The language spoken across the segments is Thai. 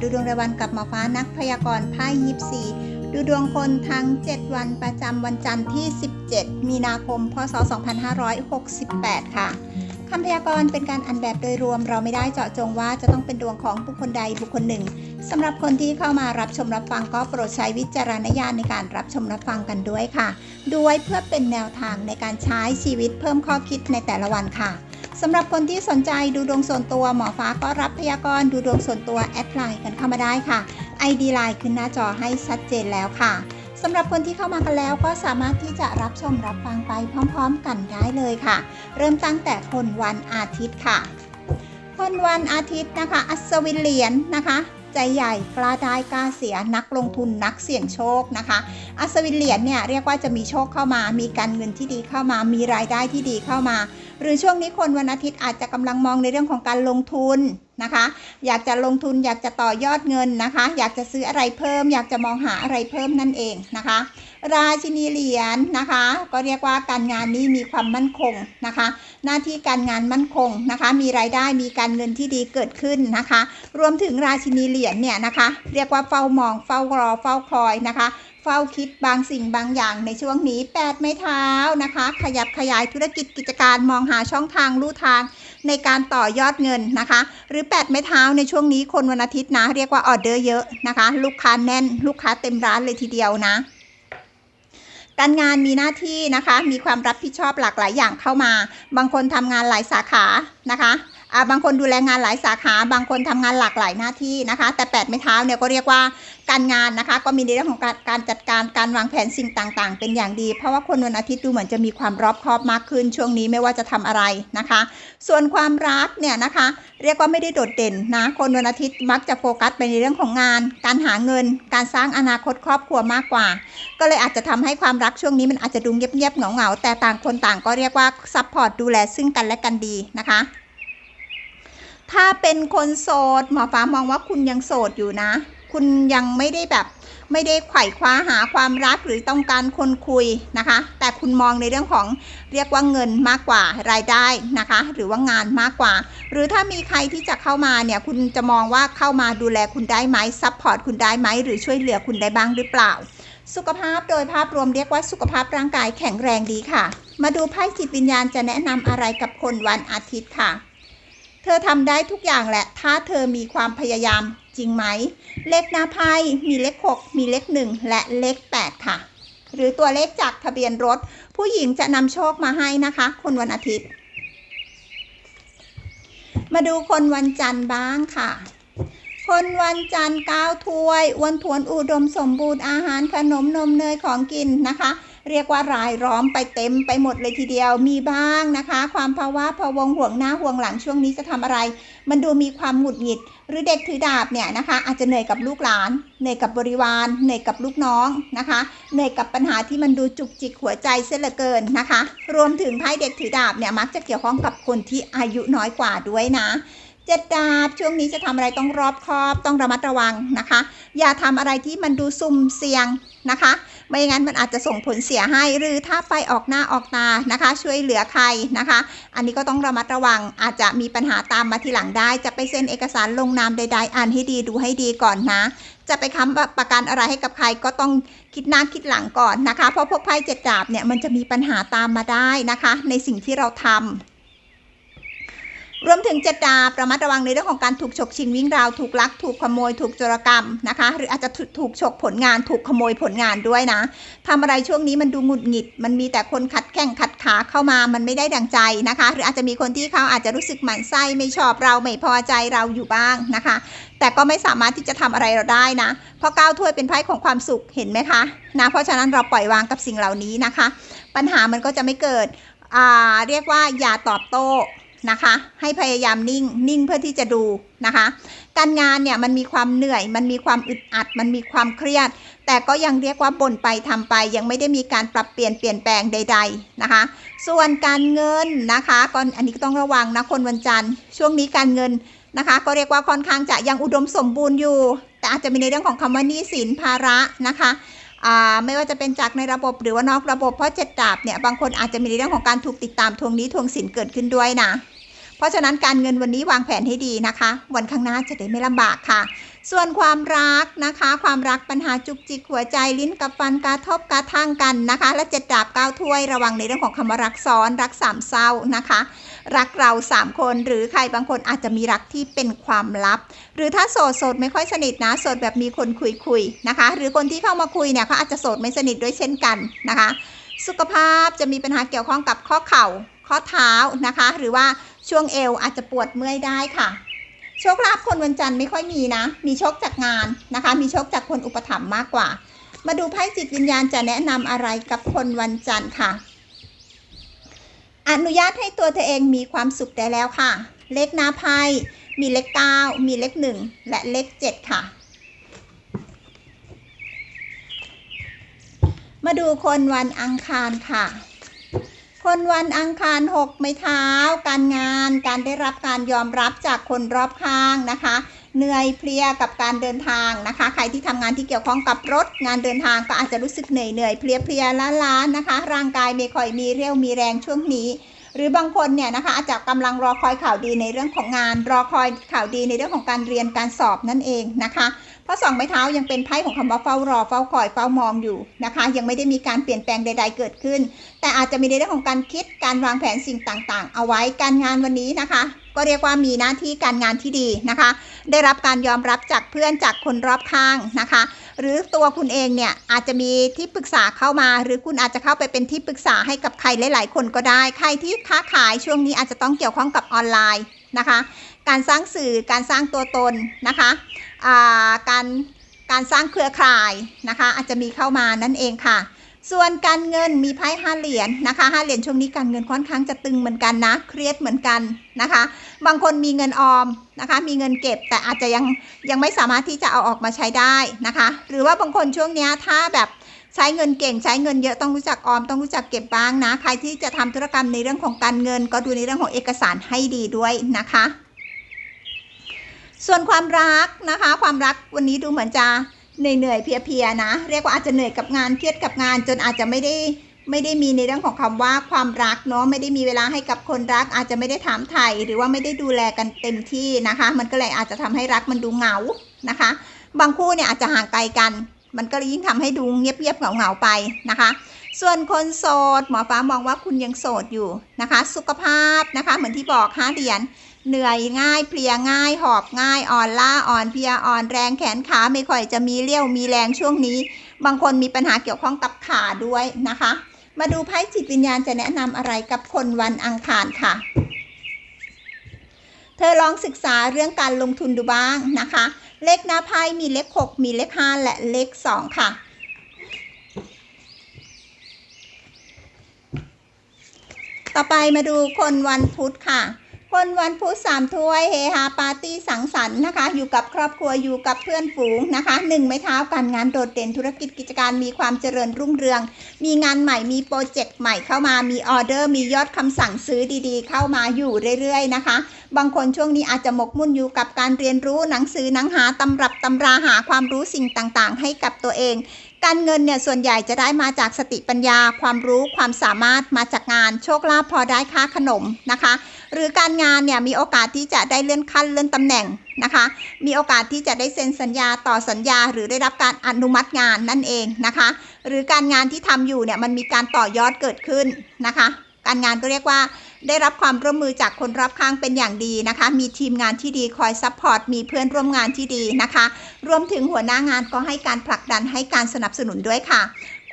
ดูดวงรายวันกับหมอฟ้านักพยากรณ์ไพ่ยิปซีดูดวงคนทั้ง 7 วันประจำวันจันทร์ที่ 17 มีนาคม พศ 2568 ค่ะคำพยากรณ์เป็นการอันแบบโดยรวม เราไม่ได้เจาะจงว่าจะต้องเป็นดวงของบุคคลใดบุคคลหนึ่งสำหรับคนที่เข้ามารับชมรับฟังก็โปรดใช้วิจารณญาณในการรับชมรับฟังกันด้วยค่ะ ด้วยเพื่อเป็นแนวทางในการใช้ชีวิตเพิ่มข้อคิดในแต่ละวันค่ะ สำหรับคนที่สนใจดูดวงส่วนตัวหมอฟ้าก็รับพยากรณ์ดูดวงส่วนตัวแอดไลน์กันเข้ามาได้ค่ะ ID ไลน์ขึ้นหน้าจอให้ชัดเจนแล้วค่ะสำหรับคนที่เข้ามากันแล้วก็สามารถที่จะรับชมรับฟังไปพร้อมๆ กันได้เลยค่ะ เริ่มตั้งแต่คนวันอาทิตย์ค่ะ คนวันอาทิตย์นะคะ อัศวินเหรียญนะคะ ใจใหญ่กล้าได้กล้าเสียนักลงทุนนักเสี่ยงโชคนะคะ อัศวินเหรียญเนี่ยเรียกว่าจะมีโชคเข้ามา มีการเงินที่ดีเข้ามา มีรายได้ที่ดีเข้ามา หรือช่วงนี้คนวันอาทิตย์อาจจะกำลังมองในเรื่องของการลงทุนนะคะ อยากจะลงทุนอยากจะต่อยอดเงินนะคะ อยากจะซื้ออะไรเพิ่ม อยากจะมองหาอะไรเพิ่มนั่นเองนะคะ ราชินีเหรียญนะคะ ก็เรียกว่าการงานนี้มีความมั่นคงนะคะ หน้าที่การงานมั่นคงนะคะ มีรายได้มีการเงินที่ดีเกิดขึ้นนะคะ รวมถึงราชินีเหรียญเนี่ยนะคะ เรียกว่าเฝ้ามองเฝ้ารอเฝ้าคอยนะคะ ฝ้าคิดบางสิ่งบางอย่างในช่วงนี้แปดไม้เท้านะคะ ขยับขยายธุรกิจกิจการมองหาช่องทางลู่ทางในการต่อยอดเงินนะคะ หรือแปดไม้เท้าในช่วงนี้คนวันอาทิตย์นะ เรียกว่าออเดอร์เยอะนะคะ ลูกค้าแน่น ลูกค้าเต็มร้านเลยทีเดียวนะการงานมีหน้าที่นะคะ มีความรับผิดชอบหลากหลายอย่างเข้ามา บางคนทำงานหลายสาขานะคะ บางคนดูแลงานหลายสาขา บางคนทำงานหลากหลายหน้าที่นะคะ แต่แปดไม้เท้าเนี่ยก็เรียกว่าการงานนะคะ ก็มีในเรื่องของการการจัดการการวางแผนสิ่งต่างๆ เป็นอย่างดี เพราะว่าคนวันอาทิตย์ดูเหมือนจะมีความรอบคอบมากขึ้น ช่วงนี้ไม่ว่าจะทำอะไรนะคะ ส่วนความรักเนี่ยนะคะ เรียกว่าไม่ได้โดดเด่นนะ คนวันอาทิตย์มักจะโฟกัสไปในเรื่องของงาน การหาเงิน การสร้างอนาคตครอบครัวมากกว่า ก็เลยอาจจะทำให้ความรักช่วงนี้มันอาจจะดูเงียบๆเหงาๆแต่ต่างคนต่างก็เรียกว่าซัพพอร์ตดูแลซึ่งกันและกันดีนะคะ ถ้าเป็นคนโสดหมอฟ้ามองว่าคุณยังโสดอยู่นะ คุณยังไม่ได้แบบไม่ได้ไขว่คว้าหาความรักหรือต้องการคนคุยนะคะ แต่คุณมองในเรื่องของเรียกว่าเงินมากกว่ารายได้นะคะ หรือว่างานมากกว่า หรือถ้ามีใครที่จะเข้ามาเนี่ยคุณจะมองว่าเข้ามาดูแลคุณได้ไหมซัพพอร์ตคุณได้ไหมหรือช่วยเหลือคุณได้บ้างหรือเปล่า สุขภาพโดยภาพรวมเรียกว่าสุขภาพร่างกายแข็งแรงดีค่ะ มาดูไพ่จิตวิญญาณจะแนะนำอะไรกับคนวันอาทิตย์ค่ะ ธอทำได้ทุกอย่างแหละ ถ้าเธอมีความพยายามจริงไหม เลขหน้าไพ่มีเลข 6 มีเลข 1 และเลข 8 ค่ะ หรือตัวเลขจากทะเบียนรถ ผู้หญิงจะนำโชคมาให้นะคะ คนวันอาทิตย์ มาดูคนวันจันทร์บ้างค่ะ คนวันจันทร์ก้าวถ้วยอ้วนทวนอุดมสมบูรณ์อาหารขนมนมเนยของกินนะคะ เรียกว่ารายล้อมไปเต็มไปหมดเลยทีเดียวมีบ้างนะคะ ความภาวะพะวงห่วงหน้าห่วงหลังช่วงนี้จะทำอะไร มันดูมีความหงุดหงิด หรือเด็กถือดาบเนี่ยนะคะ อาจจะเหนื่อยกับลูกหลาน เหนื่อยกับบริวาร เหนื่อยกับลูกน้องนะคะ เหนื่อยกับปัญหาที่มันดูจุกจิกหัวใจเสียเหลือเกินนะคะ รวมถึงไพ่เด็กถือดาบเนี่ยมักจะเกี่ยวข้องกับคนที่อายุน้อยกว่าด้วยนะเจ็ดดาบช่วงนี้จะทำอะไรต้องรอบคอบต้องระมัดระวังนะคะ อย่าทำอะไรที่มันดูซุ่มเสี่ยง นะคะ ไม่งั้นมันอาจจะส่งผลเสียให้หรือถ้าไปออกหน้าออกตานะคะ ช่วยเหลือใครนะคะ อันนี้ก็ต้องระมัดระวังอาจจะมีปัญหาตามมาทีหลังได้ จะไปเซ็นเอกสารลงนามใด ๆ อ่านให้ดีดูให้ดีก่อนนะ จะไปค้ำประกันอะไรให้กับใครก็ต้องคิดหน้าคิดหลังก่อนนะคะ เพราะพวกไพ่เจ็ดดาบเนี่ยมันจะมีปัญหาตามมาได้นะคะ ในสิ่งที่เราทำ รวมถึงเจ็ดาบระมัดระวังในเรื่องของการถูกฉกชิงวิ่งราวถูกลัก ถูกขโมย ถูกโจรกรรมนะคะ หรืออาจจะถูกฉกผลงาน ถูกขโมยผลงานด้วยนะทำอะไรช่วงนี้มันดูหงุดหงิด มันมีแต่คนขัดแข้งขัดขาเข้ามามันไม่ได้ดังใจนะคะ หรืออาจจะมีคนที่เขาอาจจะรู้สึกหมั่นไส้ไม่ชอบเราไม่พอใจเราอยู่บ้างนะคะ แต่ก็ไม่สามารถที่จะทำอะไรเราได้นะ เพราะก้าวถ้วยเป็นไพ่ของความสุขเห็นไหมคะนะเพราะฉะนั้นเราปล่อยวางกับสิ่งเหล่านี้นะคะ ปัญหามันก็จะไม่เกิดอ่าเรียกว่าอย่าตอบโต้ นะคะ ให้พยายามนิ่งนิ่งเพื่อที่จะดูนะคะ การงานเนี่ยมันมีความเหนื่อย มันมีความอึดอัด มันมีความเครียด แต่ก็ยังเรียกว่าบ่นไปทำไป ยังไม่ได้มีการปรับเปลี่ยนเปลี่ยนแปลงใด ๆนะคะ ส่วนการเงินนะคะก็อันนี้ก็ต้องระวังนะคนวันจันทร์ช่วงนี้การเงินนะคะ ก็เรียกว่าค่อนข้างจะยังอุดมสมบูรณ์อยู่ แต่อาจจะมีในเรื่องของคำว่าหนี้สินภาระนะคะ ไม่ว่าจะเป็นจากในระบบหรือว่านอกระบบเพราะเจ็ดดาบเนี่ยบางคนอาจจะมีเรื่องของการถูกติดตามทวงหนี้ทวงสินเกิดขึ้นด้วยนะเพราะฉะนั้นการเงินวันนี้วางแผนให้ดีนะคะ วันข้างหน้าจะได้ไม่ลำบากค่ะ ส่วนความรักนะคะ ความรักปัญหาจุกจิกหัวใจลิ้นกับฟันกระทบกระทั่งกันนะคะ และเจ็ดดาบเก้าถ้วยระวังในเรื่องของคำว่ารักซ้อนรักสามเศร้านะคะ รักเราสามคนหรือใครบางคนอาจจะมีรักที่เป็นความลับ หรือถ้าโสดโสดไม่ค่อยสนิทนะโสดแบบมีคนคุยคุยๆนะคะ หรือคนที่เข้ามาคุยเนี่ยเขาอาจจะโสดไม่สนิทด้วยเช่นกันนะคะ สุขภาพจะมีปัญหาเกี่ยวข้องกับข้อเข่าข้อเท้านะคะ หรือว่าช่วงเอวอาจจะปวดเมื่อยได้ค่ะโชคลาภคนวันจันทร์ไม่ค่อยมีนะ มีโชคจากงานนะคะ มีโชคจากคนอุปถัมภ์มากกว่า มาดูไพ่จิตวิญญาณจะแนะนำอะไรกับคนวันจันทร์ค่ะ อนุญาตให้ตัวเธอเองมีความสุขได้แล้วค่ะ เลขหน้าไพ่มีเลข9มีเลข1และเลข7ค่ะ มาดูคนวันอังคารค่ะ คนวันอังคารหกไม้เท้า การงาน การได้รับการยอมรับจากคนรอบข้างนะคะเหนื่อยเพลียกับการเดินทางนะคะ ใครที่ทำงานที่เกี่ยวข้องกับรถงานเดินทางก็อาจจะรู้สึกเหนื่อยเหนื่อยเพลียเพลียล้าล้านะคะ ร่างกายไม่ค่อยมีเรี่ยวมีแรงช่วงนี้ หรือบางคนเนี่ยนะคะอาจจะกำลังรอคอยข่าวดีในเรื่องของงาน รอคอยข่าวดีในเรื่องของการเรียนการสอบนั่นเองนะคะ พราะสองไม้เท้ายังเป็นไพ่ของคำว่าเฝ้ารอเฝ้าคอยเฝ้ามองอยู่นะคะ ยังไม่ได้มีการเปลี่ยนแปลงใด ๆ เกิดขึ้น แต่อาจจะมีในเรื่องของการคิดการวางแผนสิ่งต่างๆ เอาไว้การงานวันนี้นะคะ ก็เรียกว่ามีหน้าที่การงานที่ดีนะคะ ได้รับการยอมรับจากเพื่อนจากคนรอบข้างนะคะ หรือตัวคุณเองเนี่ยอาจจะมีที่ปรึกษาเข้ามา หรือคุณอาจจะเข้าไปเป็นที่ปรึกษาให้กับใครหลาย ๆ คนก็ได้ ใครที่ค้าขายช่วงนี้อาจจะต้องเกี่ยวข้องกับออนไลน์นะคะ การสร้างสื่อการสร้างตัวตนนะคะาการการสร้างเครือข่ายนะคะ อาจจะมีเข้ามานั่นเองค่ะ ส่วนการเงินมีไพ่ห้าเหรียญนะคะห้าเหรียญช่วงนี้การเงินค่อนข้างจะตึงเหมือนกันนะเครียดเหมือนกันนะคะ บางคนมีเงินออมนะคะ มีเงินเก็บแต่อาจจะยังยังไม่สามารถที่จะเอาออกมาใช้ได้นะคะ หรือว่าบางคนช่วงนี้ถ้าแบบใช้เงินเก่งใช้เงินเยอะต้องรู้จักออมต้องรู้จักเก็บบ้างนะ ใครที่จะทำธุรกรรมในเรื่องของการเงิน ก็ดูในเรื่องของเอกสารให้ดีด้วยนะคะ ส่วนความรักนะคะ ความรักวันนี้ดูเหมือนจะเหนื่อยๆเพียๆนะ เรียกว่าอาจจะเหนื่อยกับงานเครียดกับงาน จนอาจจะไม่ได้ไม่ได้มีในเรื่องของคำว่าความรักเนาะไม่ได้มีเวลาให้กับคนรัก อาจจะไม่ได้ถามไถ่หรือว่าไม่ได้ดูแลกันเต็มที่นะคะ มันก็เลยอาจจะทำให้รักมันดูเหงานะคะ บางคู่เนี่ยอาจจะห่างไกลกัน มันก็เลยยิ่งทำให้ดูเงียบๆเหงาๆไปนะคะ ส่วนคนโสดหมอฟ้ามองว่าคุณยังโสดอยู่นะคะ สุขภาพนะคะ เหมือนที่บอกห้าเหรียญ เหนื่อยง่ายเพลียง่ายหอบง่ายอ่อนล้าอ่อนเพลียอ่อนแรงแขนขาไม่ค่อยจะมีเรี่ยวมีแรงช่วงนี้ บางคนมีปัญหาเกี่ยวข้องกับขาด้วยนะคะ มาดูไพ่จิตวิญญาณจะแนะนำอะไรกับคนวันอังคารค่ะ เธอลองศึกษาเรื่องการลงทุนดูบ้างนะคะ เลขหน้าไพ่มีเลข 6 มีเลข 5 และเลข 2 ค่ะต่อไปมาดูคนวันพุธค่ะ คนวันพุธสามถ้วยเฮฮาปาร์ตี้สังสรรค์นะคะ อยู่กับครอบครัวอยู่กับเพื่อนฝูงนะคะหนึ่งไม้เท้าการงานโดดเด่นธุรกิจกิจการมีความเจริญรุ่งเรือง มีงานใหม่มีโปรเจกต์ใหม่เข้ามามีออเดอร์มียอดคำสั่งซื้อดีๆ เข้ามาอยู่เรื่อยๆนะคะ บางคนช่วงนี้อาจจะหมกมุ่นอยู่กับการเรียนรู้หนังสือหนังหาตำรับตำราหาความรู้สิ่งต่างๆ ให้กับตัวเอง การเงินเนี่ยส่วนใหญ่จะได้มาจากสติปัญญา ความรู้ความสามารถมาจากงาน โชคลาภพอได้ค่าขนมนะคะ หรือการงานเนี่ยมีโอกาสที่จะได้เลื่อนขั้นเลื่อนตำแหน่งนะคะ มีโอกาสที่จะได้เซ็นสัญญาต่อสัญญา หรือได้รับการอนุมัติงานนั่นเองนะคะ หรือการงานที่ทำอยู่เนี่ยมันมีการต่อยอดเกิดขึ้นนะคะ การงานก็เรียกว่า ได้รับความร่วมมือจากคนรอบข้างเป็นอย่างดีนะคะ มีทีมงานที่ดีคอยซัพพอร์ต มีเพื่อนร่วมงานที่ดีนะคะ รวมถึงหัวหน้างานก็ให้การผลักดันให้การสนับสนุนด้วยค่ะ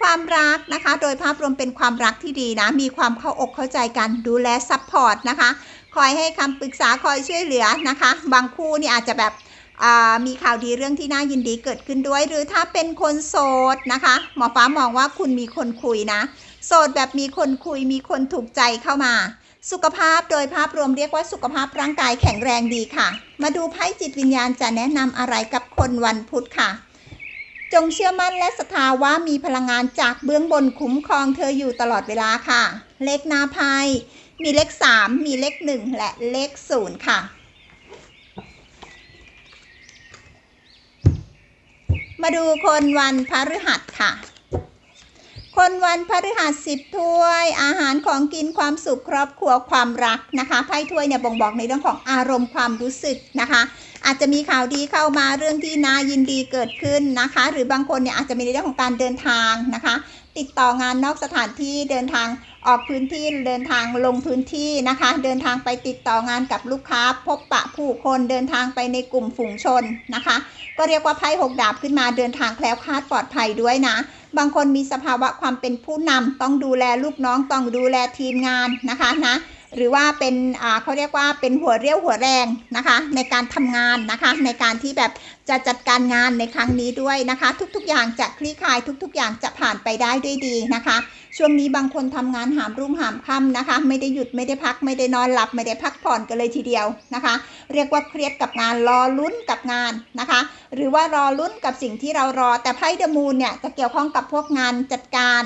ความรักนะคะ โดยภาพรวมเป็นความรักที่ดีนะ มีความเข้าอกเข้าใจกัน ดูแลซัพพอร์ตนะคะ คอยให้คำปรึกษา คอยช่วยเหลือนะคะ บางคู่นี่อาจจะแบบมีข่าวดีเรื่องที่น่ายินดีเกิดขึ้นด้วย หรือถ้าเป็นคนโสดนะคะ หมอฟ้ามองว่าคุณมีคนคุยนะ โสดแบบมีคนคุย มีคนถูกใจเข้ามา สุขภาพโดยภาพรวมเรียกว่าสุขภาพร่างกายแข็งแรงดีค่ะ มาดูไพ่จิตวิญญาณจะแนะนำอะไรกับคนวันพุธค่ะ จงเชื่อมั่นและศรัทธาว่ามีพลังงานจากเบื้องบนคุ้มครองเธออยู่ตลอดเวลาค่ะ เลขหน้าไพ่มีเลข 3 มีเลข 1 และเลข 0 ค่ะ มาดูคนวันพฤหัสค่ะ คนวันพฤหัสสิบถ้วย อาหารของกินความสุขครอบครัวความรักนะคะไพ่ถ้วยเนี่ยบ่งบอกในเรื่องของอารมณ์ความรู้สึกนะคะ อาจจะมีข่าวดีเข้ามาเรื่องที่น่ายินดีเกิดขึ้นนะคะ หรือบางคนเนี่ยอาจจะมีในเรื่องของการเดินทางนะคะ ติดต่องานนอกสถานที่เดินทาง ออกพื้นที่เดินทางลงพื้นที่นะคะ เดินทางไปติดต่องานกับลูกค้า พบปะผู้คนเดินทางไปในกลุ่มฝูงชนนะคะ ก็เรียกว่าไพ่หกดาบขึ้นมาเดินทางแคล้วคลาดปลอดภัยด้วยนะ บางคนมีสภาวะความเป็นผู้นำต้องดูแลลูกน้องต้องดูแลทีมงานนะคะนะ หรือว่าเป็นอ่าเขาเรียกว่าเป็นหัวเรี่ยวหัวแรงนะคะ ในการทำงานนะคะ ในการที่แบบจะจัดการงานในครั้งนี้ด้วยนะคะ ทุกๆ อย่างจะคลี่คลายทุกๆ อย่างจะผ่านไปได้ด้วยดีนะคะ ช่วงนี้บางคนทำงานหามรุ่งหามค่ำนะคะ ไม่ได้หยุดไม่ได้พัก ไม่ได้นอนหลับ ไม่ได้พักผ่อนกันเลยทีเดียวนะคะ เรียกว่าเครียดกับงานรอลุ้นกับงานนะคะ หรือว่ารอลุ้นกับสิ่งที่เรารอ แต่ไพ่เดมูนเนี่ยจะเกี่ยวข้องกับพวกงานจัดการ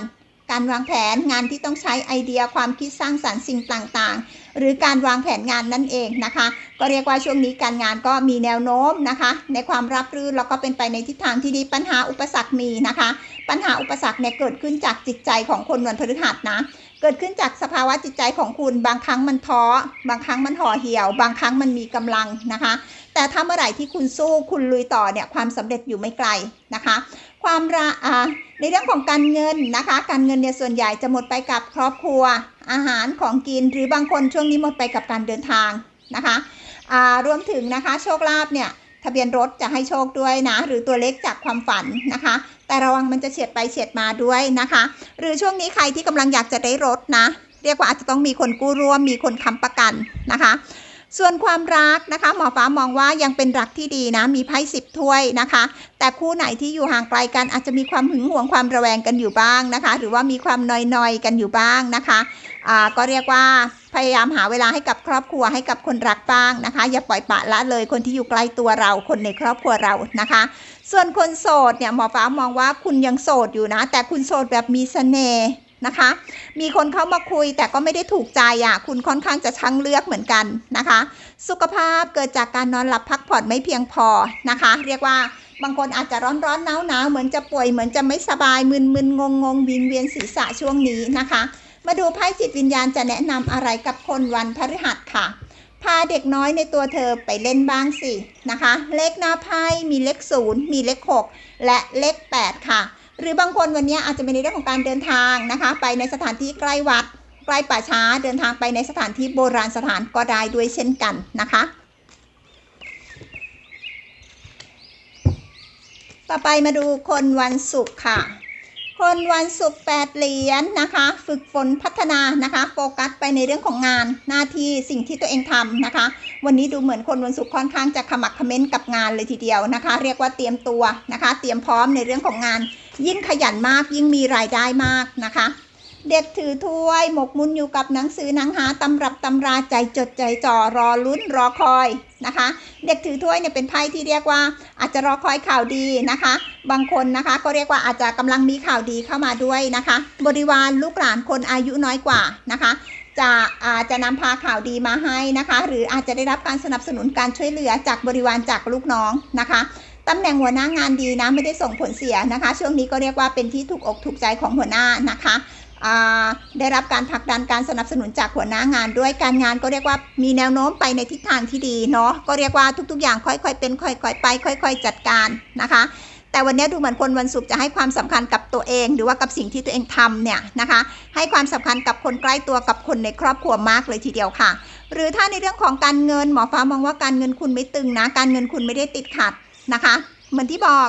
การวางแผนงานที่ต้องใช้ไอเดียความคิดสร้างสรรค์สิ่งต่างๆ หรือการวางแผนงานนั่นเองนะคะ ก็เรียกว่าช่วงนี้การงานก็มีแนวโน้มนะคะ ในความรับรื่นแล้วก็เป็นไปในทิศทางที่ดีปัญหาอุปสรรคมีนะคะ ปัญหาอุปสรรคเนี่ยเกิดขึ้นจากจิตใจของคนวันพฤหัสนะเกิดขึ้นจากสภาวะจิตใจของคุณ บางครั้งมันท้อ บางครั้งมันห่อเหี่ยว บางครั้งมันมีกำลังนะคะ แต่ถ้าเมื่อไหร่ที่คุณสู้คุณลุยต่อเนี่ยความสำเร็จอยู่ไม่ไกลนะคะ ความระอ่าในเรื่องของการเงินนะคะ การเงินเนี่ยส่วนใหญ่จะหมดไปกับครอบครัว อาหารของกินหรือบางคนช่วงนี้หมดไปกับการเดินทางนะคะอ่ารวมถึงนะคะโชคลาภเนี่ยทะเบียนรถจะให้โชคด้วยนะ หรือตัวเลขจากความฝันนะคะ แต่ระวังมันจะเฉียดไปเฉียดมาด้วยนะคะ หรือช่วงนี้ใครที่กำลังอยากจะได้รถนะ เรียกว่าอาจจะต้องมีคนกู้ร่วมมีคนค้ำประกันนะคะ ส่วนความรักนะคะ หมอฟ้ามองว่ายังเป็นรักที่ดีนะ มีไพ่สิบถ้วยนะคะ แต่คู่ไหนที่อยู่ห่างไกลกันอาจจะมีความหึงหวงความระแวงกันอยู่บ้างนะคะ หรือว่ามีความนอยๆกันอยู่บ้างนะคะอ่าก็เรียกว่าพยายามหาเวลาให้กับครอบครัวให้กับคนรักบ้างนะคะ อย่าปล่อยปละละเลยคนที่อยู่ใกล้ตัวเราคนในครอบครัวเรานะคะ ส่วนคนโสดเนี่ยหมอฟ้ามองว่าคุณยังโสดอยู่นะ แต่คุณโสดแบบมีเสน่ห์ นะคะ มีคนเข้ามาคุยแต่ก็ไม่ได้ถูกใจอะ คุณค่อนข้างจะช่างเลือกเหมือนกันนะคะ สุขภาพเกิดจากการนอนหลับพักผ่อนไม่เพียงพอนะคะ เรียกว่าบางคนอาจจะร้อนร้อนหนาวหนาวเหมือนจะป่วยเหมือนจะไม่สบายมึนมึนงงงงวิงเวียนศีรษะช่วงนี้นะคะ มาดูไพ่จิตวิญญาณจะแนะนำอะไรกับคนวันพฤหัสค่ะ พาเด็กน้อยในตัวเธอไปเล่นบ้างสินะคะ เลขหน้าไพ่มีเลขศูนย์มีเลขหกและเลขแปดค่ะ หรือบางคนวันนี้อาจจะเป็นในเรื่องของการเดินทางนะคะ ไปในสถานที่ใกล้วัด ใกล้ป่าช้าเดินทางไปในสถานที่โบราณสถานก็ได้ด้วยเช่นกันนะคะ ต่อไปมาดูคนวันศุกร์ค่ะ คนวันศุกร์แปดเหรียญนะคะ ฝึกฝนพัฒนานะคะ โฟกัสไปในเรื่องของงานหน้าที่สิ่งที่ตัวเองทำนะคะ วันนี้ดูเหมือนคนวันศุกร์ค่อนข้างจะขมักขม้นกับงานเลยทีเดียวนะคะ เรียกว่าเตรียมตัวนะคะ เตรียมพร้อมในเรื่องของงาน ยิ่งขยันมากยิ่งมีรายได้มากนะคะ เด็กถือถ้วย หมกมุ่นอยู่กับหนังสือหนังหาตำรับตำราใจจดใจจ่อรอลุ้นรอคอยนะคะ เด็กถือถ้วยเนี่ยเป็นไพ่ที่เรียกว่าอาจจะรอคอยข่าวดีนะคะ บางคนนะคะก็เรียกว่าอาจจะกำลังมีข่าวดีเข้ามาด้วยนะคะ บริวารลูกหลานคนอายุน้อยกว่านะคะจะอาจจะนำพาข่าวดีมาให้นะคะ หรืออาจจะได้รับการสนับสนุนการช่วยเหลือจากบริวารจากลูกน้องนะคะตำแหน่งหัวหน้างานดีนะไม่ได้ส่งผลเสียนะคะ ช่วงนี้ก็เรียกว่าเป็นที่ถูกอกถูกใจของหัวหน้านะคะ ได้รับการผลักดันการสนับสนุนจากหัวหน้างานด้วยการงานก็เรียกว่ามีแนวโน้มไปในทิศทางที่ดีเนาะก็เรียกว่าทุกๆ อย่างค่อยๆเป็นค่อยๆไป ค่อย ๆ จัดการนะคะ แต่วันนี้ดูเหมือนคนวันศุกร์จะให้ความสำคัญกับตัวเอง หรือว่ากับสิ่งที่ตัวเองทำเนี่ยนะคะ ให้ความสำคัญกับคนใกล้ตัวกับคนในครอบครัวมากเลยทีเดียวค่ะ หรือถ้าในเรื่องของการเงินหมอฟ้ามองว่าการเงินคุณไม่ตึงนะ การเงินคุณไม่ได้ติดขัดนะคะ เหมือนที่บอก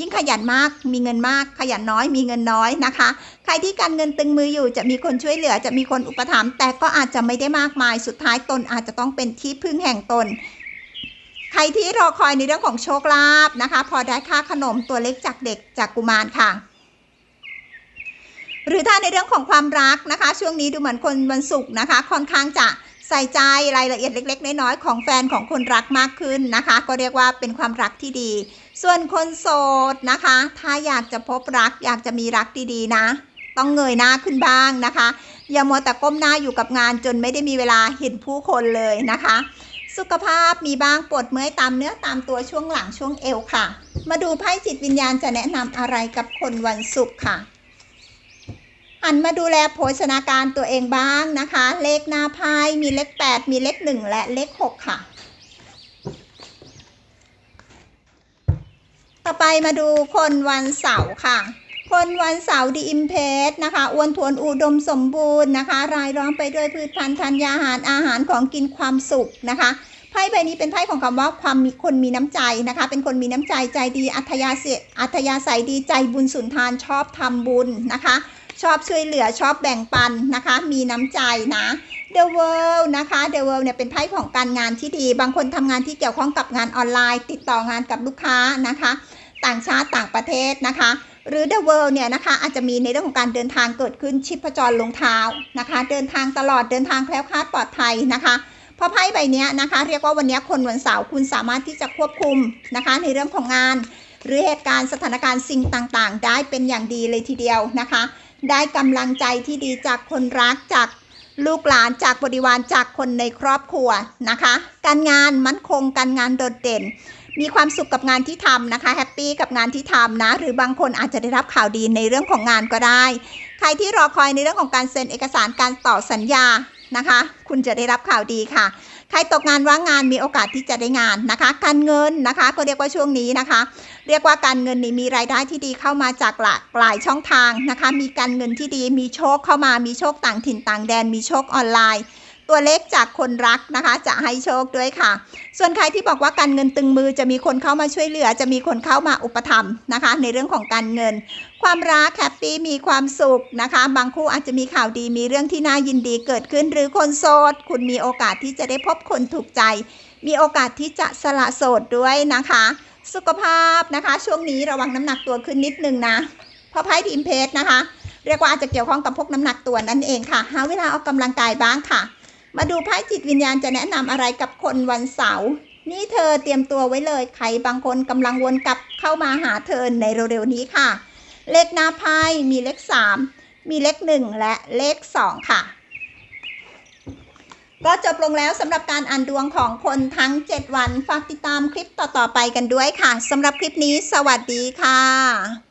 ยิ่งขยันมากมีเงินมาก ขยันน้อยมีเงินน้อยนะคะ ใครที่การเงินตึงมืออยู่จะมีคนช่วยเหลือจะมีคนอุปถัมภ์แต่ก็อาจจะไม่ได้มากมายสุดท้ายตนอาจจะต้องเป็นที่พึ่งแห่งตน ใครที่รอคอยในเรื่องของโชคลาภนะคะ พอได้ค่าขนมตัวเล็กจากเด็กจากกุมารค่ะหรือถ้าในเรื่องของความรักนะคะ ช่วงนี้ดูเหมือนคนวันศุกร์นะคะ ค่อนข้างจะใส่ใจรายละเอียดเล็ก ๆ น้อยๆของแฟนของคนรักมากขึ้นนะคะ ก็เรียกว่าเป็นความรักที่ดี ส่วนคนโสดนะคะ ถ้าอยากจะพบรักอยากจะมีรักดีๆนะ ต้องเงยหน้าขึ้นบ้างนะคะ อย่ามัวแต่ก้มหน้าอยู่กับงานจนไม่ได้มีเวลาเห็นผู้คนเลยนะคะ สุขภาพมีบ้างปวดเมื่อยตามเนื้อตามตัวช่วงหลังช่วงเอวค่ะ มาดูไพ่จิตวิญญาณจะแนะนำอะไรกับคนวันศุกร์ค่ะหันมาดูแลโภชนาการตัวเองบ้างนะคะ เลขหน้าไพ่มีเลข 8 มีเลข 1 และเลข 6 ค่ะ ต่อไปมาดูคนวันเสาร์ค่ะ คนวันเสาร์ดีอิมเพสนะคะอ้วนทวนอุดมสมบูรณ์นะคะ รายล้อมไปด้วยพืชพันธุ์ธัญญาหารอาหารของกินความสุขนะคะไพ่ใบนี้เป็นไพ่ของคำว่าความมีคนมีน้ำใจนะคะ เป็นคนมีน้ำใจใจดีอัธยาศัยอัธยาศัยดีใจบุญสุนทานชอบทำบุญนะคะ ชอบช่วยเหลือชอบแบ่งปันนะคะ มีน้ำใจนะ The World นะคะ The World เนี่ยเป็นไพ่ของการงานที่ดี บางคนทำงานที่เกี่ยวข้องกับงานออนไลน์ ติดต่องานกับลูกค้านะคะ ต่างชาติต่างประเทศนะคะ หรือ The World เนี่ยนะคะอาจจะมีในเรื่องของการเดินทางเกิดขึ้นชิพจรลงเท้านะคะ เดินทางตลอดเดินทางแคล้วคลาดปลอดภัยนะคะเพราะไพ่ใบนี้นะคะ เรียกว่าวันนี้คนวันเสาร์คุณสามารถที่จะควบคุมนะคะ ในเรื่องของงาน หรือเหตุการณ์สถานการณ์สิ่งต่างๆ ได้เป็นอย่างดีเลยทีเดียวนะคะ ได้กำลังใจที่ดีจากคนรักจากลูกหลานจากบริวารจากคนในครอบครัวนะคะ การงานมั่นคงการงานโดดเด่น มีความสุขกับงานที่ทำนะคะแฮปปี้กับงานที่ทำนะ หรือบางคนอาจจะได้รับข่าวดีในเรื่องของงานก็ได้ ใครที่รอคอยในเรื่องของการเซ็นเอกสารการต่อสัญญานะคะ คุณจะได้รับข่าวดีค่ะ ใครตกงานว่างงานมีโอกาสที่จะได้งานนะคะ การเงินนะคะ ก็เรียกว่าช่วงนี้นะคะ เรียกว่าการเงินนี่มีรายได้ที่ดีเข้ามาจากหลากหลายช่องทางนะคะ มีการเงินที่ดี มีโชคเข้ามา มีโชคต่างถิ่นต่างแดน มีโชคออนไลน์ ตัวเลขจากคนรักนะคะ จะให้โชคด้วยค่ะ ส่วนใครที่บอกว่าการเงินตึงมือจะมีคนเข้ามาช่วยเหลือ จะมีคนเข้ามาอุปถัมภ์นะคะ ในเรื่องของการเงิน ความรักแฮปปี้มีความสุขนะคะ บางคู่อาจจะมีข่าวดีมีเรื่องที่น่ายินดีเกิดขึ้น หรือคนโสด คุณมีโอกาสที่จะได้พบคนถูกใจ มีโอกาสที่จะสละโสดด้วยนะคะ สุขภาพนะคะ ช่วงนี้ระวังน้ำหนักตัวขึ้นนิดนึงนะเพราะไพ่ดีมเพสนะคะเรียกว่าอาจจะเกี่ยวข้องกับพวกน้ำหนักตัวนั่นเองค่ะ หาเวลาออกกำลังกายบ้างค่ะ มาดูไพ่จิตวิญญาณจะแนะนำอะไรกับคนวันเสาร์นี่เธอเตรียมตัวไว้เลย ใครบางคนกำลังวนกลับเข้ามาหาเธอในเร็วๆนี้ค่ะ เลขหน้าไพ่มีเลข 3 มีเลข 1 และเลข 2 ค่ะ ก็จบลงแล้วสำหรับการอ่านดวงของคนทั้ง 7 วัน ฝากติดตามคลิปต่อๆไปกันด้วยค่ะสำหรับคลิปนี้ สวัสดีค่ะ